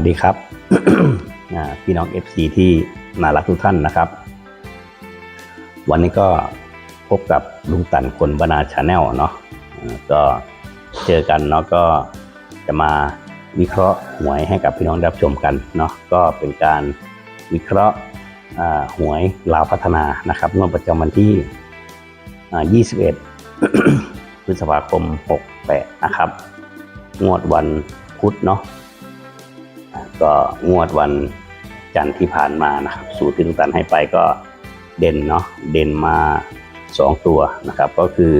สวัสดีครับพี่น้อง FC ที่น่ารักทุกท่านนะครับ วันนี้ก็พบกับลุงตันคนบรรณาชาแนลเนาะก็เจอกันเนาะก็จะมาวิเคราะห์หวยให้กับพี่น้องรับชมกันเนาะก็เป็นการวิเคราะห์หวยลาวพัฒนานะครับงวดประจำวันที่ 21 พฤษภาคม 68 นะครับ งวดวันพุธเนาะ ก็งวดวันจันทร์ที่ผ่านมานะครับ สูตรที่ลุงตันให้ไปก็เด่นเนาะเด่นมา 2 ตัวนะครับ ก็คือ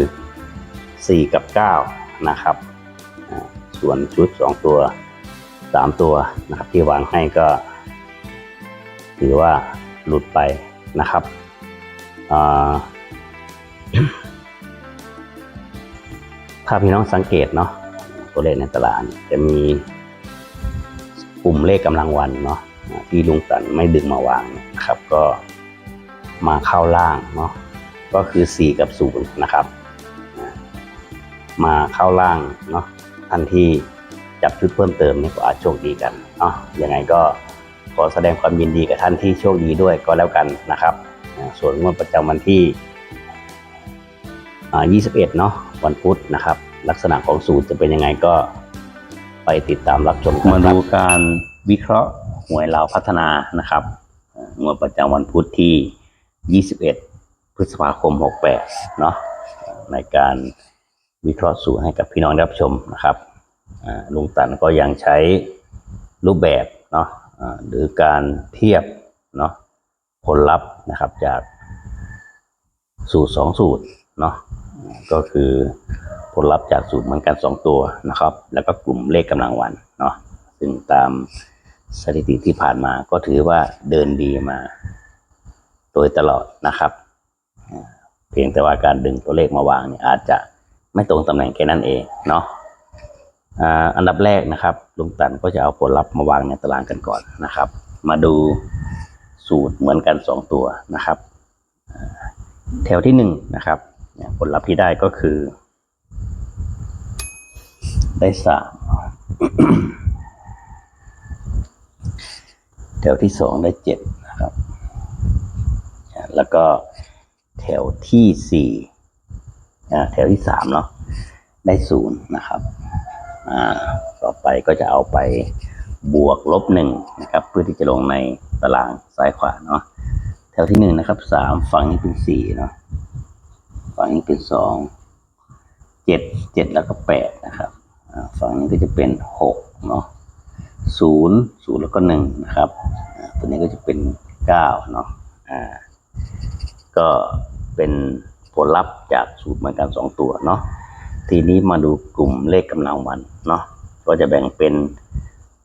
4 กับ 9 นะครับ ส่วนชุด 2 ตัว 3 ตัวนะครับ ที่วางให้ก็ ถือว่าหลุดไปนะครับถ้าพี่น้องสังเกตเนาะตัวเลขในตารางจะมี กลุ่มเลขกำลังวันเนาะที่ลุงตันไม่ดึงมาวางนะครับ ก็มาเข้าล่างเนาะก็คือ 4 กับ 0 นะครับ มาเข้าล่างเนาะท่านที่จับชุดเพิ่มเติมนี่ก็อาจโชคดีกันเนาะยังไงก็ขอแสดงความยินดีกับท่านที่โชคดีด้วยก็แล้วกันนะครับ ส่วนงวดประจำวันที่ 21 เนาะวันพุธนะครับ ลักษณะของสูตรจะเป็นยังไงก็ ไปติดตามรับชมกันมาดูการวิเคราะห์หวยลาวพัฒนานะครับงวดประจำวันพุธที่ 21 พฤษภาคม 68 เนาะในการวิเคราะห์สูตรให้กับพี่น้องรับชมนะครับลุงตันก็ยังใช้รูปแบบเนาะหรือการเทียบเนาะผลลัพธ์นะครับจากสูตร 2 สูตรเนาะก็คือ ผลลัพธ์จากสูตรเหมือนกัน 2 ตัวนะครับ แล้วก็กลุ่มเลขกำลังวันเนาะซึ่งตามสถิติที่ผ่านมาก็ถือว่าเดินดีมา โดยตลอดนะครับ เพียงแต่ว่าการดึงตัวเลขมาวางเนี่ยอาจจะไม่ตรงตำแหน่งแค่นั้นเองเนาะอันดับแรกนะครับลุงตันก็จะเอาผลลัพธ์มาวางในตารางกันก่อนนะครับ มาดูสูตรเหมือนกัน 2 ตัวนะครับ แถวที่1นนะครับผลลัพธ์ที่ได้ก็คือ ได้สามแถวที่สองได้เจ็ดนะครับ แล้วก็แถวที่สี่แถวที่สามเนาะได้ศูนย์นะครับต่อไปก็จะเอาไปบวกลบหนึ่งนะครับ เพื่อที่จะลงในตารางซ้ายขวาเนาะแถวที่หนึ่งนะครับสามฝั่งนี้เป็นสี่เนาะฝั่งนี้เป็นสองเจ็ดเจ็ดแล้วก็แปดนะครับ ฝั่งนี้ก็จะเป็นหกเนาะศูนย์ศูนย์แล้วก็หนึ่งนะครับตัวนี้ก็จะเป็นเก้าเนาะอ่าก็เป็นผลลัพธ์จากสูตรเหมือนกันสองตัวเนาะทีนี้มาดูกลุ่มเลขกำลังวันเนาะก็จะแบ่งเป็น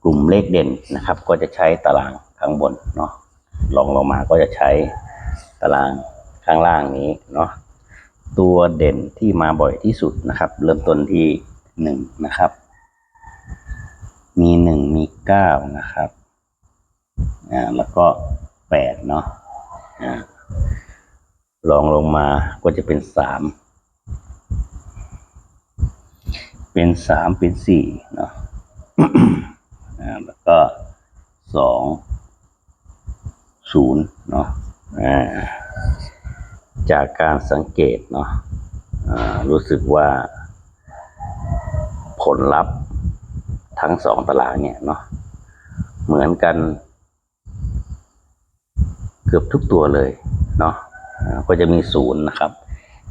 กลุ่มเลขเด่นนะครับ ก็จะใช้ตารางข้างบนเนาะลองลงมาก็จะใช้ตารางข้างล่างนี้เนาะตัวเด่นที่มาบ่อยที่สุดนะครับ เริ่มต้นที่ หนึ่งนะครับ มีหนึ่งมีเก้านะครับ อ่า แล้วก็แปดเนาะ อ่าลองลงมาก็จะเป็นสาม เป็นสามเป็นสี่เนาะอ่าแล้วก็สองศูนย์เนาะอ่าจากการสังเกตเนาะอ่ารู้สึกว่า ผลลัพธ์ทั้งสองตารางเนี่ยเนาะเหมือนกัน เกือบทุกตัวเลยเนาะก็จะมีศูนย์นะครับ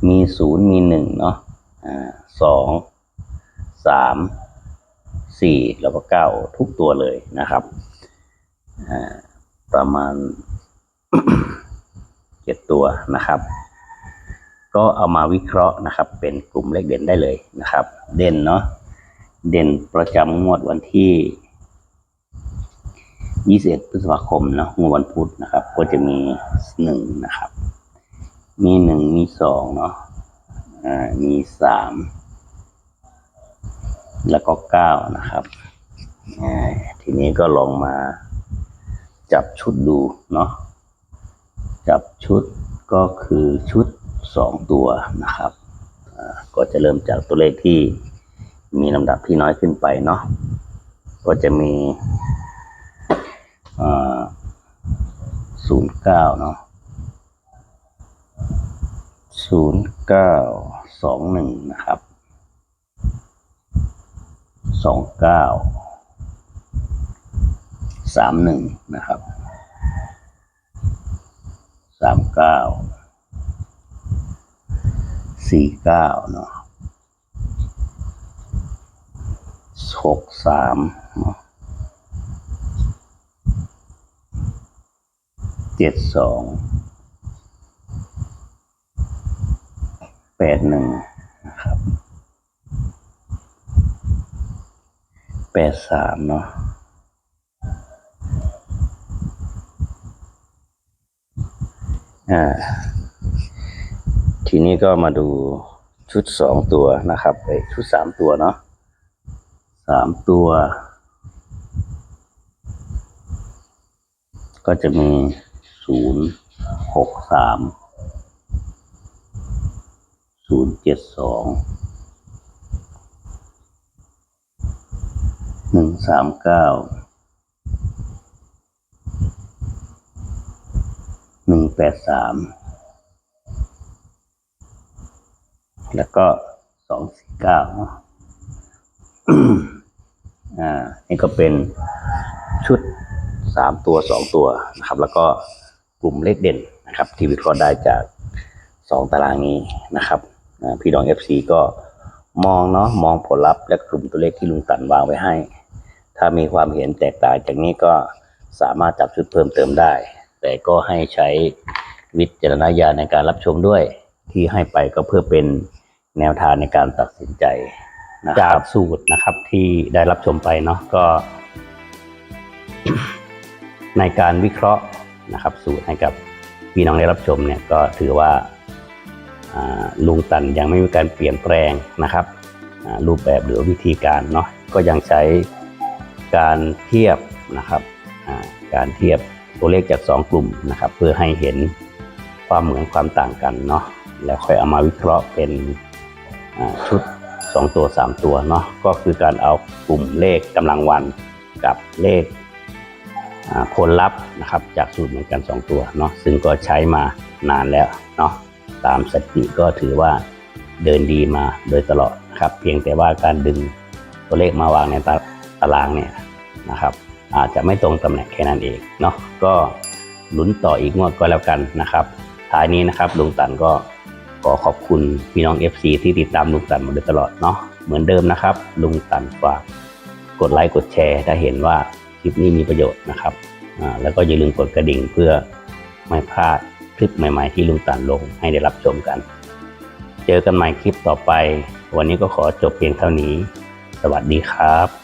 มีศูนย์มีหนึ่งเนาะสองสามสี่แล้วก็เก้าทุกตัวเลยนะครับประมาณเจ็ดตัวนะครับ ก็เอามาวิเคราะห์นะครับ เป็นกลุ่มเลขเด่นได้เลยนะครับ เด่นเนาะ เด่นประจำงวดวันที่ 21 พฤษภาคมนะงวดวันพุธนะครับ ก็จะมีหนึ่งนะครับ มีหนึ่งมีสองเนาะอ่ามีสามแล้วก็เก้านะครับอ่าทีนี้ก็ลองมาจับชุดดูเนาะจับชุดก็คือชุดสองตัวนะครับ ก็จะเริ่มจากตัวเลขที่ มีลำดับที่น้อยขึ้นไปเนาะก็จะมีศูนย์เก้าเนาะศูนย์เก้าสองหนึ่งนะครับสองเก้าสามหนึ่งนะครับสามเก้าสี่เก้าเนาะ หกสามเจ็ดสองแปดหนึ่งนะครับแปดสามเนาะอ่า ทีนี้ก็มาดูชุดสองตัวนะครับเอ้ยชุดสามตัวเนาะ สามตัว ก็จะมีศูนย์หกสามศูนย์เจ็ดสองหนึ่งสามเก้าหนึ่งแปดสามแล้วก็สองสี่เก้า อ่านี่ก็เป็นชุดสามตัวสองตัวนะครับ แล้วก็กลุ่มเลขเด่นนะครับ ที่วิเคราะห์ได้จากสองตารางนี้นะครับพี่น้อง FC ก็มองเนาะมองผลลัพธ์และกลุ่มตัวเลขที่ลุงตันวางไว้ให้ ถ้ามีความเห็นแตกต่างจากนี้ก็สามารถจับชุดเพิ่มเติมได้ แต่ก็ให้ใช้วิจารณญาณในการรับชมด้วยที่ให้ไปก็เพื่อเป็นแนวทางในการตัดสินใจ จากสูตรนะครับที่ได้รับชมไปเนาะก็ ในการวิเคราะห์นะครับ สูตรให้กับพี่น้องได้รับชมเนี่ยก็ถือว่าอ่าลุงตันยังไม่มีการเปลี่ยนแปลงนะครับอ่ารูปแบบหรือวิธีการเนาะก็ยังใช้การเทียบนะครับอ่าการเทียบตัวเลขจาก 2 กลุ่มนะครับ เพื่อให้เห็นความเหมือนความต่างกันเนาะแล้วค่อยเอามาวิเคราะห์เป็นอ่าชุด 2 ตัว 3 ตัวเนาะก็คือการเอากลุ่มเลขกำลังวันกับเลขผลลัพธ์นะครับจากสูตรเหมือนกัน 2 ตัวเนาะซึ่งก็ใช้มานานแล้วเนาะตามสติก็ถือว่าเดินดีมาโดยตลอดครับเพียงแต่ว่าการดึงตัวเลขมาวางในตาตารางเนี่ยนะครับ อาจจะไม่ตรงตำแหน่งแค่นั้นเองเนาะก็ลุ้นต่ออีกงวดก็แล้วกันนะครับท้ายนี้นะครับลุงตันก็ ขอขอบคุณพี่น้อง FC ที่ติดตามลุงตันมาโดยตลอดเนาะเหมือนเดิมนะครับ ลุงตันฝากกดไลค์กดแชร์ ถ้าเห็นว่าคลิปนี้มีประโยชน์นะครับแล้วก็อย่าลืมกดกระดิ่งเพื่อไม่พลาดคลิปใหม่ๆ ที่ลุงตันลงให้ได้รับชมกัน เจอกันใหม่คลิปต่อไป วันนี้ก็ขอจบเพียงเท่านี้ สวัสดีครับ